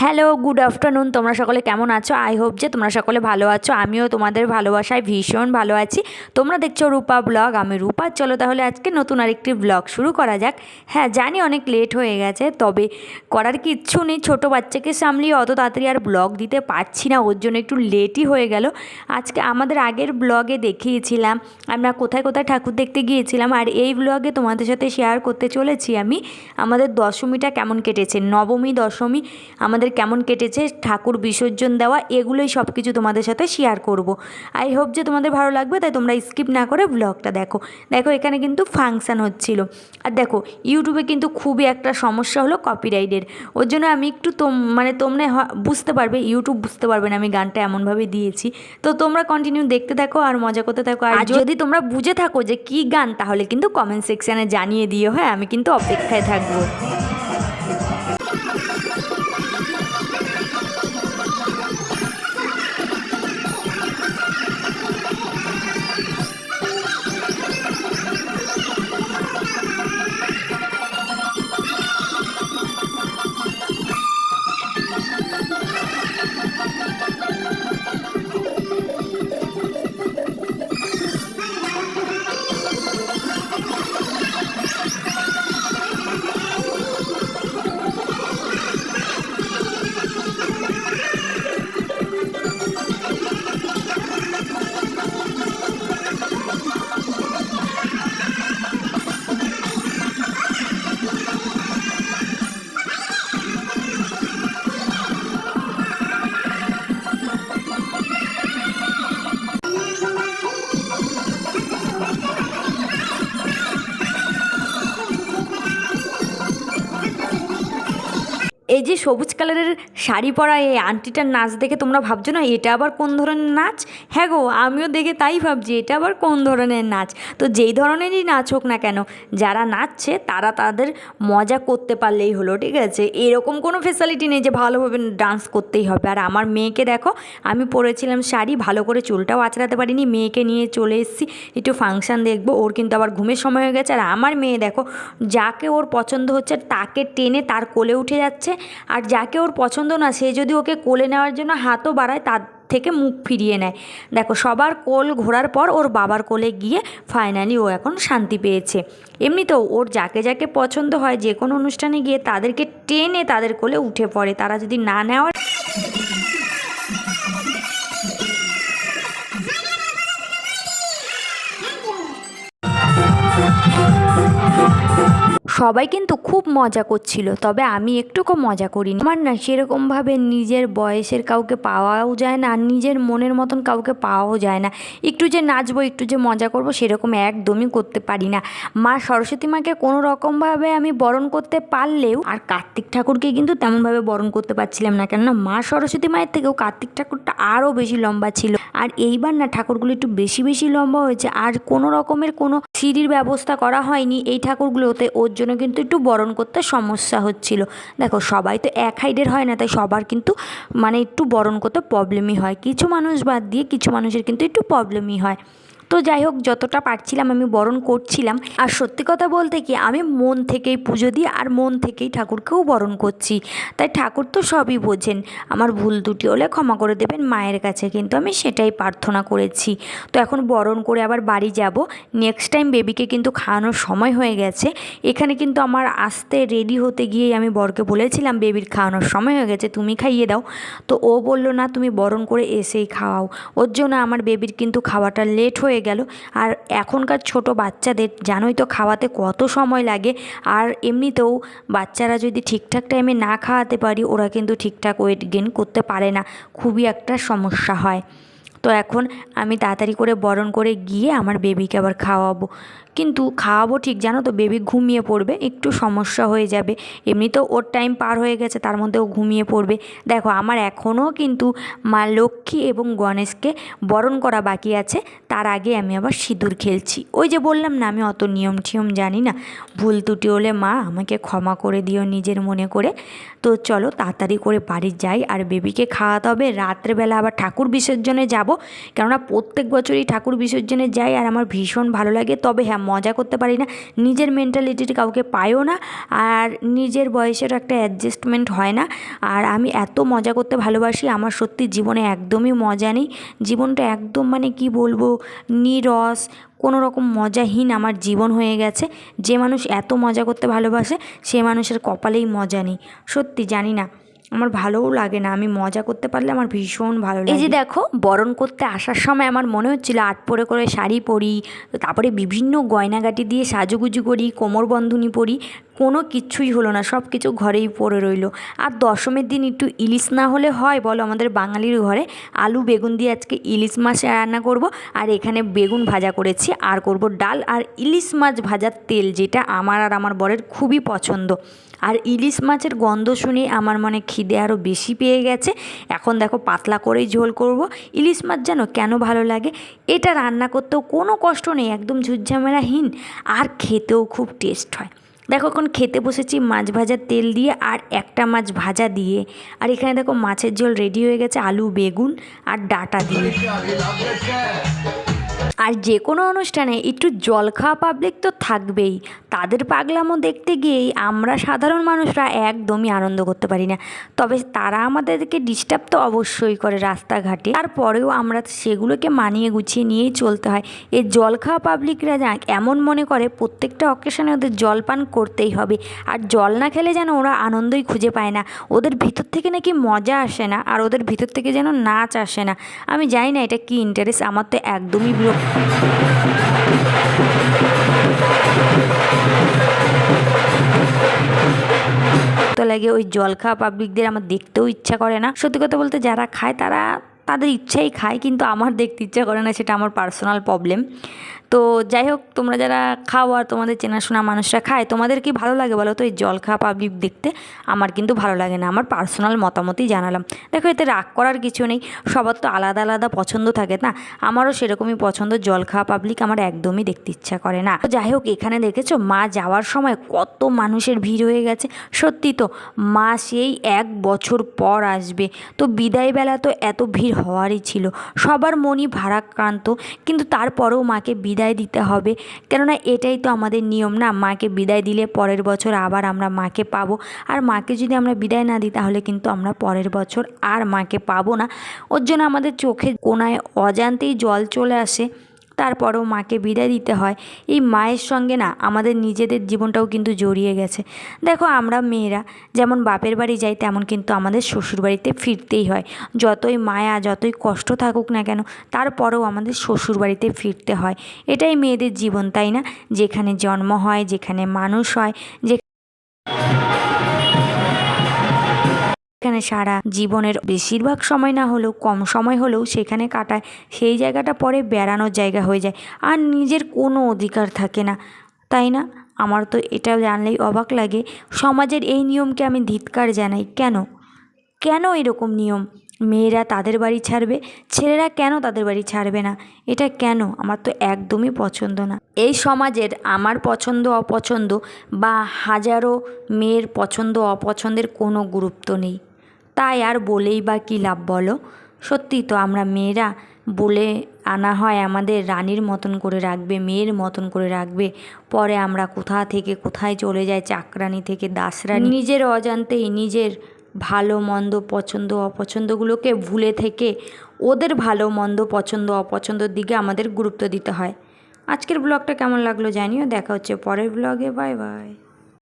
Hello good afternoon তোমরা সকলে কেমন আছো? আই হোপ যে তোমরা সকলে ভালো আছো। আমিও তোমাদের ভালোবাসায় ভীষণ ভালো আছি। তোমরা দেখছ রূপা ব্লগ আমি রূপা। চলো তাহলে আজকে নতুন আরেকটি ব্লগ শুরু করা যাক। হ্যাঁ জানি অনেক লেট হয়ে গেছে, তবে করার কিচ্ছু নেই। ছোটো বাচ্চাকে সামলিয়ে অত তাড়াতাড়ি আর ব্লগ দিতে পারছি না, ওর জন্য একটু লেটই হয়ে গেল। আজকে আমাদের আগের ব্লগে দেখিয়েছিলাম, আমরা কোথায় কোথায় ঠাকুর দেখতে গিয়েছিলাম, আর এই ব্লগে তোমাদের সাথে শেয়ার করতে চলেছি আমি। আমাদের দশমীটা কেমন কেটেছে? নবমী, দশমী, আমাদের কেমন কেটেছে ঠাকুর বিসর্জন দেওয়া এগুলোই সব কিছু তোমাদের সাথে শেয়ার করব। আই হোপ যে তোমাদের ভালো লাগবে তাই তোমরা স্কিপ না করে ব্লগটা দেখো। দেখো এখানে কিন্তু ফাংশান হচ্ছিল। আর দেখো ইউটিউবে কিন্তু খুবই একটা সমস্যা হলো কপিরাইটের ওর জন্য আমি একটু তোম মানে তোমরা বুঝতে পারবে ইউটিউব বুঝতে পারবে না আমি গানটা এমনভাবে দিয়েছি। তো তোমরা কন্টিনিউ দেখতে থাকো আর মজা করতে থাকো। আর যদি তোমরা বুঝে থাকো যে কী গান তাহলে কিন্তু কমেন্ট সেকশানে জানিয়ে দিও। হ্যাঁ আমি কিন্তু অপেক্ষায় থাকব। যে সবুজ কালারের শাড়ি পরা এই আন্টিটার নাচ দেখে তোমরা ভাবছ না, এটা আবার কোন ধরনের নাচ? হ্যাঁ গো, আমিও দেখে তাই ভাবছি, এটা আবার কোন ধরনের নাচ? তো যেই ধরনেরই নাচ হোক না কেন, যারা নাচছে তারা তাদের মজা করতে পারলেই হলো, ঠিক আছে? এরকম কোনো ফেসিলিটি নেই যে ভালোভাবে ডান্স করতেই হবে। আর আমার মেয়েকে দেখো, আমি পরেছিলাম শাড়ি, ভালো করে চুলটাও আঁচড়াতে পারিনি, মেয়েকে নিয়ে চলে এসেছি, একটু ফাংশান দেখব, ওর কিন্তু আবার ঘুমের সময় হয়ে গেছে। আর আমার মেয়ে দেখো, যাকে ওর পছন্দ হচ্ছে তাকে টেনে তার কোলে উঠে যাচ্ছে আর যাকে ওর পছন্দ না, সে যদি ওকে কোলে নেওয়ার জন্য হাতও বাড়ায়, তার থেকে মুখ ফিরিয়ে নেয়। দেখো, সবার কোল ঘোরার পর ওর বাবার কোলে গিয়ে ফাইনালি ও এখন শান্তি পেয়েছে। এমনিতেও ওর যাকে যাকে পছন্দ হয়, যে কোনো অনুষ্ঠানে গিয়ে তাদেরকে টেনে তাদের কোলে উঠে পড়ে। তারা যদি না নেওয়ার সবাই কিন্তু খুব মজা করছিল, তবে আমি একটুকু মজা করিনি। আমার না সেরকমভাবে নিজের বয়সের কাউকে পাওয়াও যায় না, আর নিজের মনের মতন কাউকে পাওয়াও যায় না। একটু যে নাচবো, একটু যে মজা করব, সেরকম একদমই করতে পারি না। মা সরস্বতী মাকে কোনো রকমভাবে আমি বরণ করতে পারলেও, আর কার্তিক ঠাকুরকে কিন্তু তেমনভাবে বরণ করতে পারছিলাম না। কেননা মা সরস্বতী মায়ের থেকেও কার্তিক ঠাকুরটা আরও বেশি লম্বা ছিল। আর এইবার না ঠাকুরগুলো একটু বেশি বেশি লম্বা হয়েছে, আর কোনো রকমের কোনো সিঁড়ির ব্যবস্থা করা হয়নি। এই ঠাকুরগুলোতে ওর জন্য কিন্তু একটু বরণ করতে সমস্যা হচ্ছিল। দেখো, সবাই তো এক হাইডের হয় না, তাই সবার কিন্তু মানে একটু বরণ করতে প্রবলেমই হয়। কিছু মানুষ বাদ দিয়ে কিছু মানুষের কিন্তু একটু প্রবলেমই হয়। তো যাই হোক, যতটা পারছিলাম আমি বরণ করছিলাম। আর সত্যি কথা বলতে কি, আমি মন থেকেই পুজো দিই আর মন থেকেই ঠাকুরকেও বরণ করছি। তাই ঠাকুর তো সবই বোঝেন। আমার ভুল দুটি হলে ক্ষমা করে দেবেন মায়ের কাছে, কিন্তু আমি সেটাই প্রার্থনা করেছি। তো এখন বরণ করে আবার বাড়ি যাব। নেক্সট টাইম বেবিকে কিন্তু খাওয়ানোর সময় হয়ে গেছে। এখানে কিন্তু আমার আসতে রেডি হতে গিয়েই আমি বরকে বলেছিলাম বেবির খাওয়ানোর সময় হয়ে গেছে, তুমি খাইয়ে দাও। তো ও বলল, না, তুমি বরণ করে এসেই খাওয়াও। ওর জন্য আমার বেবির কিন্তু খাওয়াটা লেট হয়ে গেল। আর এখনকার ছোট বাচ্চাদের জানোই তো খাওয়াতে কত সময় লাগে। আর এমনিতেও বাচ্চারা যদি ঠিকঠাক টাইমে না খাওয়াতে পারি, ওরা কিন্তু ঠিকঠাক ওয়েট গেন করতে পারে না। খুবই একটা সমস্যা হয়। তো এখন আমি তাড়াতাড়ি করে বরণ করে গিয়ে আমার বেবিকে আবার খাওয়াবো। কিন্তু খাওয়াবো ঠিক, জানো তো বেবি ঘুমিয়ে পড়বে, একটু সমস্যা হয়ে যাবে। এমনিতেও ওর টাইম পার হয়ে গেছে, তার মধ্যে ও ঘুমিয়ে পড়বে। দেখো, আমার এখনও কিন্তু মা লক্ষ্মী এবং গণেশকে বরণ করা বাকি আছে, তার আগে আমি আবার সিঁদুর খেলছি। ওই যে বললাম না, আমি অত নিয়ম টিয়ম জানি না। ভুল ত্রুটি হলে মা, আমাকে ক্ষমা করে দিও নিজের মনে করে। তো চলো, তাড়াতাড়ি করে বাড়ি যাই, আর বেবিকে খাওয়াতে হবে। রাত্রেবেলা আবার ঠাকুর বিসর্জনে যাব, কেননা প্রত্যেক বছরই ঠাকুর বিসর্জনে যাই, আর আমার ভীষণ ভালো লাগে। তবে হ্যাঁ মজা করতে পারি না। নিজের মেন্টালিটি কাউকে পায়ও না আর নিজের বয়সের একটা অ্যাডজাস্টমেন্ট হয় না। আর আমি এত মজা করতে ভালোবাসি, আমার সত্যি জীবনে একদমই মজা নেই। জীবনটা একদম মানে কি বলব, নিরস কোনো রকম মজাহীন আমার জীবন হয়ে গেছে। যে মানুষ এত মজা করতে ভালোবাসে, সে মানুষের কপালেই মজা নেই। সত্যি জানি না। আমার ভালোও লাগে না আমি মজা করতে পারলে আমার ভীষণ ভালো লাগে এই যে দেখো বরণ করতে আসার সময় আমার মনে হচ্ছিল আট পরে করে শাড়ি পরি তারপরে বিভিন্ন গয়নাগাটি দিয়ে সাজুগুজু করি কোমর বন্ধনী পরি কোনো কিচ্ছুই হলো না, সব কিছু ঘরেই পড়ে রইল। আর দশমীর দিন একটু ইলিশ না হলে হয় বলো? আমাদের বাঙালির ঘরে আলু, বেগুন দিয়ে আজকে ইলিশ মাছ রান্না করব। আর এখানে বেগুন ভাজা করেছি। আর করব ডাল আর ইলিশ মাছ ভাজার তেল, যেটা আমার আর আমার বরের খুবই পছন্দ। আর ইলিশ মাছের গন্ধ শুনে আমার মনে খিদে আরও বেশি পেয়ে গেছে। এখন দেখো পাতলা করেই ঝোল করব। ইলিশ মাছ যেন কেন ভালো লাগে? এটা রান্না করতেও কোনো কষ্ট নেই, একদম ঝুটঝামেলাহীন আর খেতেও খুব টেস্ট হয়। দেখো এখন খেতে বসেছি মাছ ভাজার তেল দিয়ে আর একটা মাছ ভাজা দিয়ে। আর এখানে দেখো মাছের ঝোল রেডি হয়ে গেছে, আলু, বেগুন আর ডাটা দিয়ে। আর যে কোনো অনুষ্ঠানে একটু জল খাওয়া পাবলিক তো থাকবেই। তাদের পাগলামো দেখতে গিয়েই আমরা সাধারণ মানুষরা একদমই আনন্দ করতে পারি না। তবে তারা আমাদেরকে ডিস্টার্ব তো অবশ্যই করে রাস্তাঘাটে। তারপরেও আমরা সেগুলোকে মানিয়ে গুছিয়ে নিয়েই চলতে হয়। এই জল খাওয়া পাবলিকরা যা এমন মনে করে প্রত্যেকটা অকেশনে ওদের জল পান করতেই হবে। আর জল না খেলে যেন ওরা আনন্দই খুঁজে পায় না। ওদের ভিতর থেকে নাকি মজা আসে না, আর ওদের ভিতর থেকে যেন নাচ আসে না। আমি জানি না এটা কি ইন্টারেস্ট আমার তো একদমই বিরক্ত লাগে ওই জল খাওয়া পাবলিকদের আমার দেখতেও ইচ্ছা করে না। সত্যি কথা বলতে যারা খায় তারা তাদের ইচ্ছাই খায়, কিন্তু আমার দেখতে ইচ্ছা করে না, সেটা আমার পার্সোনাল প্রবলেম তো যাই হোক তোমরা যারা খাও আর তোমাদের চেনাশোনা মানুষরা খায়, তোমাদের কি ভালো লাগে বলো তো? এই জল খাওয়া পাবলিক দেখতে আমার কিন্তু ভালো লাগে না। আমার পার্সোনাল মতামতই জানালাম। দেখো, এতে রাগ করার কিছু নেই। সবার তো আলাদা আলাদা পছন্দ থাকে, না? আমারও সেরকমই পছন্দ। জল খাওয়া পাবলিক আমার একদমই দেখতে ইচ্ছা করে না। তো যাই হোক এখানে দেখেছ, মা যাওয়ার সময় কত মানুষের ভিড় হয়ে গেছে। সত্যি তো, মা সেই এক বছর পর আসবে। তো বিদায়বেলা তো এত ভিড় হওয়ারই ছিল। সবার মনই ভারাক্রান্ত। কিন্তু তারপরেও মাকে বিদায় দিতে হবে। কেননা এটাই তো আমাদের নিয়ম না? মাকে বিদায় দিলে পরের বছর আবার আমরা মাকে পাবো। আর মাকে যদি আমরা বিদায় না দিই, তাহলে কিন্তু আমরা পরের বছর আর মাকে পাবো না। ওর জন্য আমাদের চোখের কোনায় অজান্তেই জল চলে আসে। তারপরেও মাকে বিদায় দিতে হয়। এই মায়ের সঙ্গে না আমাদের নিজেদের জীবনটাও কিন্তু জড়িয়ে গেছে। দেখো আমরা মেয়েরা, যেমন বাপের বাড়ি যাই, তেমন কিন্তু আমাদের শ্বশুর বাড়িতে ফিরতেই হয়। যতই মায়া, যতই কষ্ট থাকুক না কেন, তারপরেও আমাদের শ্বশুর বাড়িতে ফিরতে হয়। এটাই মেয়েদের জীবন, তাই না? যেখানে জন্ম হয়, যেখানে মানুষ হয়, যে সেখানে সারা জীবনের বেশিরভাগ সময় না হলেও, কম সময় হলেও সেখানে কাটায়। সেই জায়গাটা পরে বেড়ানোর জায়গা হয়ে যায়। আর নিজের কোনো অধিকার থাকে না। তাই না? আমার তো এটা জানলেই অবাক লাগে। সমাজের এই নিয়মকে আমি ধিৎকার জানাই। কেন? কেন এরকম নিয়ম? মেয়েরা তাদের বাড়ি ছাড়বে, ছেলেরা কেন তাদের বাড়ি ছাড়বে না? এটা কেন? আমার তো একদমই পছন্দ না। এই সমাজের আমার পছন্দ, অপছন্দ বা হাজারো মেয়ের পছন্দ, অপছন্দের কোনো গুরুত্ব নেই। তাই আর বলেই বা কী লাভ বলো? সত্যি তো আমরা মেয়েরা বলে আনা হয় আমাদের রানীর মতন করে রাখবে, মেয়ের মতন করে রাখবে। পরে আমরা কোথা থেকে কোথায় চলে যাই, চাকরানি থেকে দাসরানি। নিজের অজান্তেই নিজের ভালো, মন্দ, পছন্দ, অপছন্দগুলোকে ভুলে থেকে ওদের ভালো, মন্দ, পছন্দ, অপছন্দর দিকে আমাদের গুরুত্ব দিতে হয়। আজকের ব্লগটা কেমন লাগল জানিও। দেখা হচ্ছে পরের ব্লগে। Bye bye.